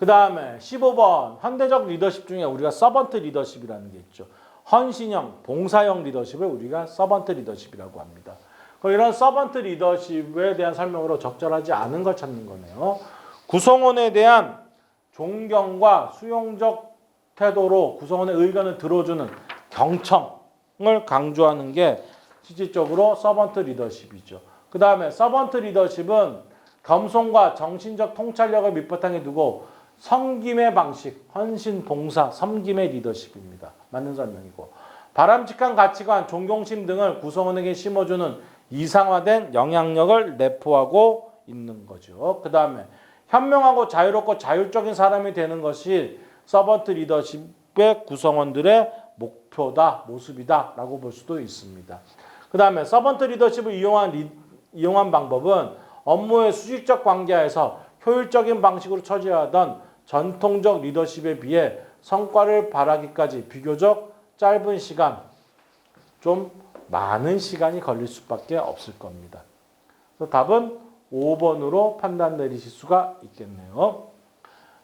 그 다음에 15번 현대적 리더십 중에 우리가 서번트 리더십이라는 게 있죠. 헌신형, 봉사형 리더십을 우리가 서번트 리더십이라고 합니다. 이런 서번트 리더십에 대한 설명으로 적절하지 않은 걸 찾는 거네요. 구성원에 대한 존경과 수용적 태도로 구성원의 의견을 들어주는 경청을 강조하는 게 실질적으로 서번트 리더십이죠. 그 다음에 서번트 리더십은 겸손과 정신적 통찰력을 밑바탕에 두고 섬김의 방식, 헌신, 봉사, 섬김의 리더십입니다. 맞는 설명이고 바람직한 가치관, 존경심 등을 구성원에게 심어주는 이상화된 영향력을 내포하고 있는 거죠. 그 다음에 현명하고 자유롭고 자율적인 사람이 되는 것이 서번트 리더십의 구성원들의 목표다, 모습이다 라고 볼 수도 있습니다. 그 다음에 서번트 리더십을 이용한 리, 이용한 방법은 업무의 수직적 관계에서 효율적인 방식으로 처리하던 전통적 리더십에 비해 성과를 바라기까지 비교적 짧은 시간, 좀 많은 시간이 걸릴 수밖에 없을 겁니다. 답은 5번으로 판단 내리실 수가 있겠네요.